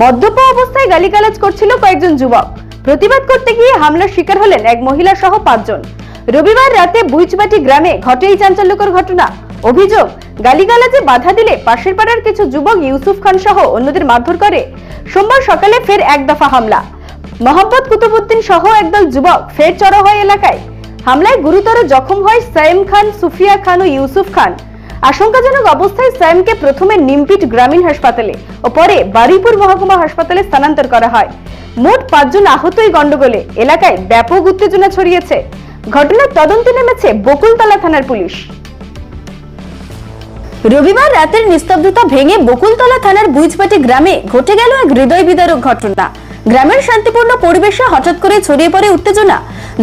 মদ্যপ অবস্থায় গালিগালাজ করছিল কয়েকজন যুবক। প্রতিবাদ করতে গিয়ে হামলার শিকার হলেন এক মহিলা সহ পাঁচজন। রবিবার রাতে বুইচবাটি গ্রামে ঘটে এই চাঞ্চল্যকর ঘটনা। অভিযোগ, গালিগালাজে বাধা দিলে পাশের পাড়ার কিছু যুবক ইউসুফ খান সহ অন্যদের মারধর করে। সোমবার সকালে ফের এক দফা হামলা। মোহাম্মদ কুতুবুদ্দিন সহ একদল যুবক ফের চড়া হয় এলাকায়। হামলায় গুরুতর জখম হয় সাইম খান, সুফিয়া খান ও ইউসুফ খান। আশঙ্কাজনক অবস্থায় সাইমকে প্রথমে নিমপিট গ্রামীণ হাসপাতালে ও পরে বারুইপুর মহকুমা হাসপাতালে স্থানান্তর করা হয়। মোট পাঁচজন আহত এই গন্ডগোলে এলাকায় ব্যাপক উত্তেজনা ছড়িয়েছে। ঘটনার তদন্তে নেমেছে বকুলতলা থানার পুলিশ। রবিবার রাতের নিস্তব্ধতা ভেঙে বকুলতলা থানার বুইজপাটি গ্রামে ঘটে গেল এক হৃদয় বিদারক ঘটনা। গ্রামের শান্তিপূর্ণ পরিবেশে হঠাৎ করে ছড়িয়ে পড়ে উত্তেজনা।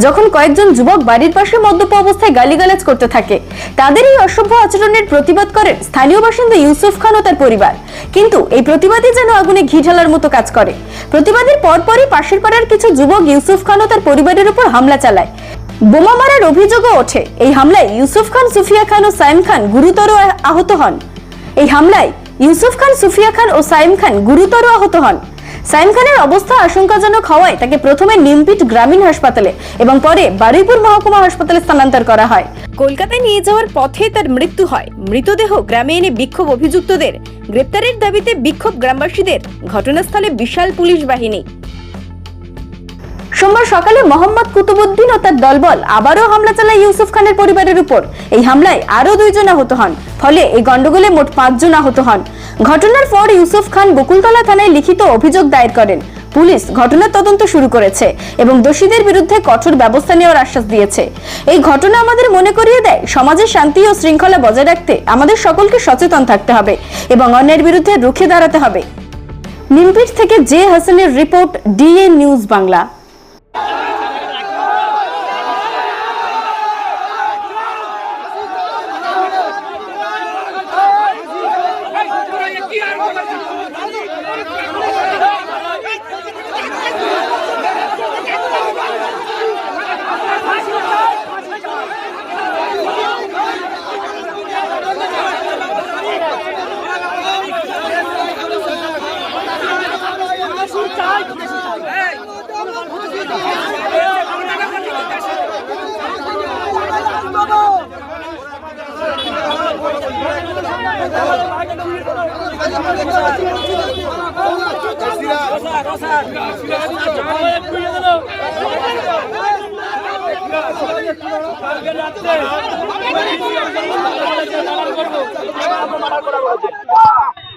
যখন কয়েকজন যুবক বাড়ির পাশে মদ্যপ অবস্থায় গালিগালাজ করতে থাকে, তাদের এই অসভ্য আচরণের প্রতিবাদ করেন স্থানীয় বাসিন্দা ইউসুফ খান ও তার পরিবার। কিন্তু এই প্রতিবাদই যেন আগুনে ঘি ঢালার মতো কাজ করে। প্রতিবাদের পরপরই পাশের পাড়ার কিছু যুবক ইউসুফ খান ও তার পরিবারের উপর হামলা চালায়। বোমা মারার অভিযোগও ওঠে। এই হামলায় ইউসুফ খান, সুফিয়া খান ও সাইম খান গুরুতর আহত হন। এই হামলায় ইউসুফ খান, সুফিয়া খান ও সাইম খান গুরুতর আহত হন। সাইম খানের অবস্থা আশঙ্কাজনক হওয়ায় তাকে প্রথমে নিমপিট গ্রামীণ হাসপাতালে এবং পরে বারুইপুর মহকুমা হাসপাতালে স্থানান্তর করা হয়। কলকাতায় নিয়ে যাওয়ার পথে তার মৃত্যু হয়। মৃতদেহ গ্রামে এনে বিক্ষোভ অভিযুক্তদের। গ্রেপ্তারের দাবিতে বিক্ষোভ গ্রামবাসীদের। ঘটনাস্থলে বিশাল পুলিশ বাহিনী। সোমবার সকালে মোহাম্মদ কুতুবুদ্দিন ও তার দলবল আবারও হামলা চালায় ইউসুফ খানের পরিবারের উপর। এই হামলায় আরও দুইজন আহত হন, ফলে এই গন্ডগোলে মোট পাঁচজন আহত হন। ঘটনার পর ইউসুফ খান বকুলতলা থানায় লিখিত অভিযোগ দায়ের করেন। পুলিশ ঘটনার তদন্ত শুরু করেছে এবং দোষীদের বিরুদ্ধে কঠোর ব্যবস্থা নেওয়ার আশ্বাস দিয়েছে। এই ঘটনা আমাদের মনে করিয়ে দেয়, সমাজে শান্তি ও শৃঙ্খলা বজায় রাখতে আমাদের সকলকে সচেতন থাকতে হবে এবং অন্যের বিরুদ্ধে রুখে দাঁড়াতে হবে। নিমপিট থেকে জে হাসানের রিপোর্ট ডিএ নিউজ বাংলা।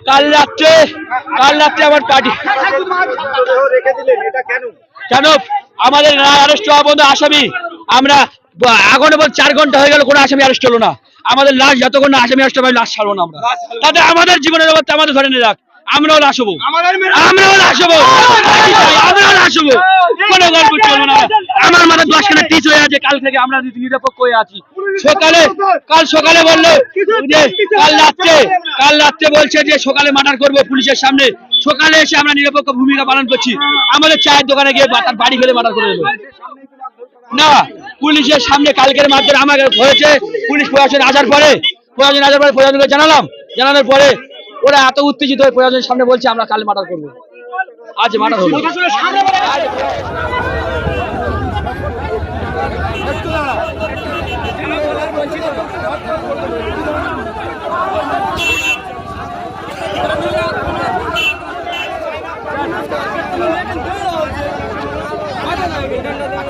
কাল রাত্রে কাল রাত্রে আমার পার্টি রেখে দিলেন এটা কেন? কেন আমাদের অ্যারেস্ট হওয়া পর্যন্ত আসামি আমরা এখনও পর্যন্ত চার ঘণ্টা হয়ে গেল কোনো আসামি অ্যারেস্ট হলো না। আমাদের লাশ যতক্ষণ না আসামি অ্যারেস্ট হবে লাশ ছাড়বো না আমরা। তাতে আমাদের জীবনের অবস্থা আমাদের ধরে নিয়ে রাখ। আমরাও লাশ হব। আমরাও লাশ হব। আমরাও লাশ হব। কোনো গল্প চলবে না। আমার মাথায় দশখানা টিচ হয়ে আছে কাল থেকে আমরা নিরপেক্ষ হয়ে আছি। সকালে কাল সকালে বলল যে কাল রাত্রে কাল রাত্রে বলছে যে সকালে মার্ডার করব পুলিশের সামনে। সকালে এসে আমরা নিরপেক্ষ ভূমিকা পালন করছি। আমাদের চায়ের দোকানে গিয়ে তার বাড়ি ফেলে মার্ডার করে দেবো। না, পুলিশের সামনে কালকের মাধ্যমে আমাকে হয়েছে। পুলিশ প্রশাসন আসার পরে প্রশাসন আসার পরে প্রশাসনকে জানালাম। জানানোর পরে ওরা এত উত্তেজিত হয়ে প্রশাসনের সামনে বলছে, আমরা কাল মার্ডার করব। আজ মার্ডার হলো।